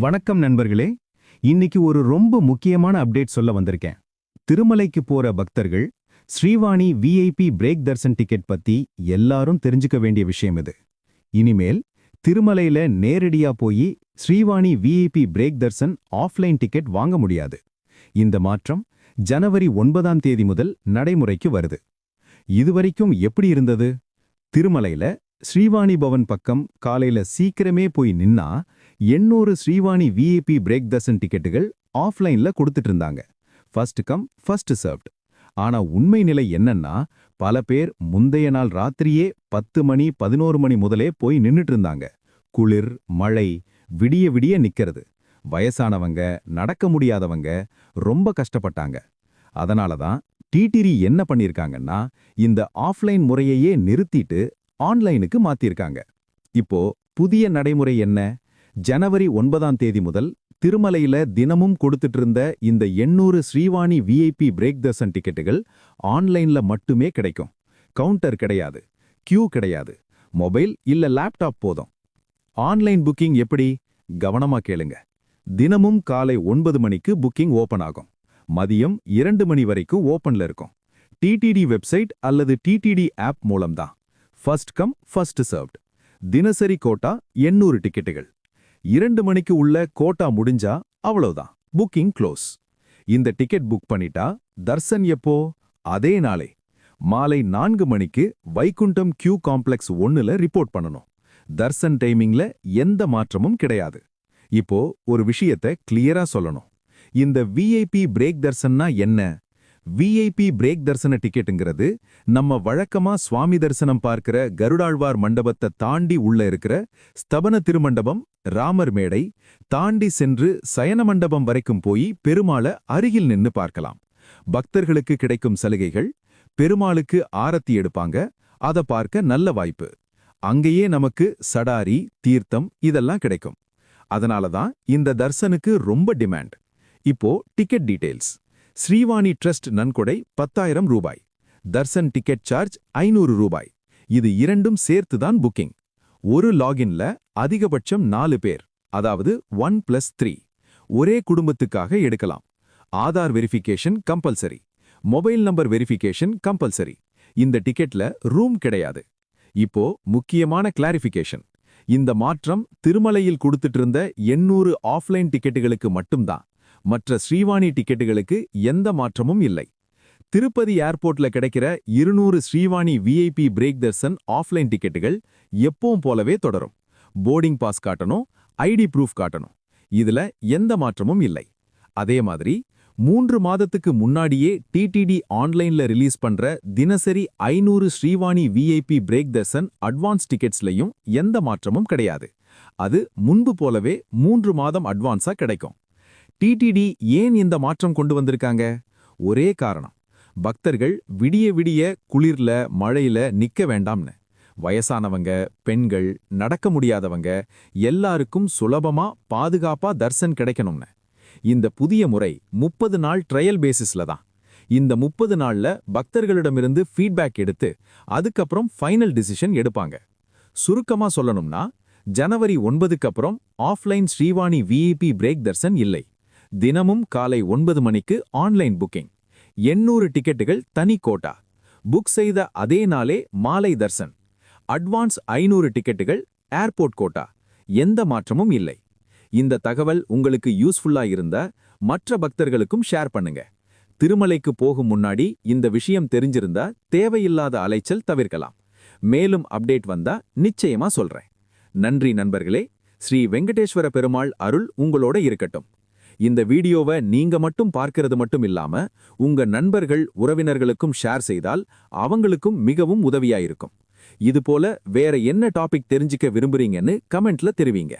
வணக்கம் நண்பர்களே. இன்னைக்கு ஒரு ரொம்ப முக்கியமான அப்டேட் சொல்ல வந்திருக்கேன். திருமலைக்கு போற பக்தர்கள் Srivani VIP break darshan ticket பத்தி எல்லாரும் தெரிஞ்சுக்க வேண்டிய விஷயம் இது. இனிமேல் திருமலையில நேரடியா போய் Srivani VIP break darshan offline ticket வாங்க முடியாது. இந்த மாற்றம் ஜனவரி ஒன்பதாம் தேதி முதல் நடைமுறைக்கு வருது. இதுவரைக்கும் எப்படி இருந்தது? திருமலையில ஸ்ரீவாணி பவன் பக்கம் காலையில சீக்கிரமே போய் நின்னா எண்ணூறு ஸ்ரீவாணி விஐபி பிரேக் தசன் டிக்கெட்டுகள் ஆஃப்லைன்ல கொடுத்துட்டு இருந்தாங்க. ஃபர்ஸ்ட் கம் ஃபர்ஸ்ட் சர்வ்ட் ஆனா உண்மை நிலை என்னன்னா பல பேர் முந்தைய நாள் ராத்திரியே பத்து மணி பதினோரு மணி முதலே போய் நின்னுட்டு இருந்தாங்க. குளிர் மழை விடிய விடிய நிக்கிறது. வயசானவங்க நடக்க முடியாதவங்க ரொம்ப கஷ்டப்பட்டாங்க. அதனால தான் டிடிரி என்ன பண்ணிருக்காங்கன்னா இந்த ஆஃப்லைன் முறையையே நிறுத்திட்டு ஆன்லைனுக்கு மாத்திருக்காங்க. இப்போ புதிய நடைமுறை என்ன? ஜனவரி ஒன்பதாம் தேதி முதல் திருமலையில தினமும் கொடுத்துட்டு இருந்த இந்த எண்ணூறு ஸ்ரீவாணி விஐபி பிரேக் தர்சன் டிக்கெட்டுகள் ஆன்லைன்ல மட்டுமே கிடைக்கும். கவுண்டர் கிடையாது. கியூ கிடையாது. மொபைல் இல்ல லேப்டாப் போதும். ஆன்லைன் புக்கிங் எப்படி? கவனமா கேளுங்க. தினமும் காலை ஒன்பது மணிக்கு புக்கிங் ஓபன் ஆகும். மதியம் இரண்டு மணி வரைக்கும் ஓபன்ல இருக்கும். டிடிடி வெப்சைட் அல்லது டிடிடி ஆப் மூலம்தான். ஃபர்ஸ்ட் கம் ஃபர்ஸ்ட் சர்வ்ட் தினசரி கோட்டா எண்ணூறு டிக்கெட்டுகள் இரண்டு மணிக்கு உள்ள கோட்டா முடிஞ்சா அவ்வளவுதான் புக்கிங் க்ளோஸ் இந்த டிக்கெட் புக் பண்ணிட்டா தர்சன் எப்போ? அதே நாளே. மாலை நான்கு மணிக்கு வைகுண்டம் கியூ காம்ப்ளெக்ஸ் ஒன்னுல ரிப்போர்ட் பண்ணணும். தர்சன் டைமிங்ல எந்த மாற்றமும் கிடையாது. இப்போ ஒரு விஷயத்தை கிளியரா சொல்லணும். இந்த விஐபி பிரேக் தர்சன்னா என்ன? விஐபி பிரேக் தரிசன டிக்கெட்டுங்கிறது நம்ம வழக்கமா சுவாமி தரிசனம் பார்க்கிற கருடாழ்வார் மண்டபத்தை தாண்டி உள்ள இருக்கிற ஸ்தபன திருமண்டபம் ராமர் மேடை தாண்டி சென்று சயன மண்டபம் வரைக்கும் போய் பெருமாளை அருகில் நின்னு பார்க்கலாம். பக்தர்களுக்கு கிடைக்கும் சலுகைகள் பெருமாளுக்கு ஆரத்தி எடுப்பாங்க அத பார்க்க நல்ல வாய்ப்பு. அங்கேயே நமக்கு சடாரி தீர்த்தம் இதெல்லாம் கிடைக்கும். அதனால தான் இந்த தர்சனுக்கு ரொம்ப டிமாண்ட். இப்போ டிக்கெட் டீடைல்ஸ் ஸ்ரீவாணி ட்ரஸ்ட் நன்கொடை பத்தாயிரம் ரூபாய். தர்சன் டிக்கெட் சார்ஜ் ஐநூறு ரூபாய். இது இரண்டும் சேர்த்துதான் புக்கிங். ஒரு லாகின்ல அதிகபட்சம் நாலு பேர் அதாவது ஒன் பிளஸ் த்ரீ ஒரே குடும்பத்துக்காக எடுக்கலாம். Aadhaar verification compulsory. Mobile number verification compulsory. இந்த டிக்கெட்ல ரூம் கிடையாது. இப்போ முக்கியமான கிளாரிஃபிகேஷன். இந்த மாற்றம் திருமலையில் கொடுத்துட்டு இருந்த எண்ணூறு ஆஃப்லைன் டிக்கெட்டுகளுக்கு மட்டும்தான். மற்ற ஸ்ரீவாணி டிக்கெட்டுகளுக்கு எந்த மாற்றமும் இல்லை. திருப்பதி ஏர்போர்ட்ல கிடைக்கிற இருநூறு Srivani VIP break darshan offline டிக்கெட்டுகள் எப்பவும் போலவே தொடரும். போர்டிங் பாஸ் காட்டணும் ஐடி ப்ரூஃப் காட்டணும். இதுல எந்த மாற்றமும் இல்லை. அதே மாதிரி மூன்று மாதத்துக்கு முன்னாடியே டிடிடி ஆன்லைன்ல ரிலீஸ் பண்ற தினசரி ஐநூறு Srivani VIP break darshan advance டிக்கெட்ஸ்லையும் எந்த மாற்றமும் கிடையாது. அது முன்பு போலவே மூன்று மாதம் அட்வான்ஸா கிடைக்கும். டிடிடி ஏன் இந்த மாற்றம் கொண்டு வந்திருக்காங்க? ஒரே காரணம். பக்தர்கள் விடிய விடிய குளிர்ல மழையில நிக்க வேண்டாம்னு. வயசானவங்க பெண்கள் நடக்க முடியாதவங்க எல்லாருக்கும் சுலபமா பாதுகாப்பா தர்சன் கிடைக்கணும்னு. இந்த புதிய முறை முப்பது நாள் ட்ரையல் பேசிஸ்ல தான். இந்த முப்பது நாள்ல பக்தர்களிடமிருந்து ஃபீட்பேக் எடுத்து அதுக்கப்புறம் ஃபைனல் டிசிஷன் எடுப்பாங்க. சுருக்கமா சொல்லணும்னா ஜனவரி ஒன்பதுக்கு அப்புறம் offline Srivani VIP break darshan இல்லை. தினமும் காலை ஒன்பது மணிக்கு ஆன்லைன் புக்கிங். எண்ணூறு டிக்கெட்டுகள் தனி கோட்டா. புக் செய்த அதே நாளே மாலை தர்சன். அட்வான்ஸ் ஐநூறு டிக்கெட்டுகள் ஏர்போர்ட் கோட்டா. எந்த மாற்றமும் இல்லை. இந்த தகவல் உங்களுக்கு யூஸ்ஃபுல்லா இருந்தா மற்ற பக்தர்களுக்கும் ஷேர் பண்ணுங்க. திருமலைக்கு போகும் முன்னாடி இந்த விஷயம் தெரிஞ்சிருந்தா தேவையில்லாத அலைச்சல் தவிர்க்கலாம். மேலும் அப்டேட் வந்தா நிச்சயமா சொல்றேன். நன்றி நண்பர்களே. ஸ்ரீ வெங்கடேஸ்வர பெருமாள் அருள் உங்களோட இருக்கட்டும். இந்த வீடியோவை நீங்க மட்டும் பார்க்கிறது மட்டும் இல்லாம உங்க நண்பர்கள் உறவினர்களுக்கும் ஷேர் செய்தால் அவங்களுக்கும் மிகவும் உதவியா இருக்கும் இது போல வேற என்ன டாபிக் தெரிஞ்சுக்க விரும்புறீங்கன்னு கமெண்ட்ல தெரிவிங்க.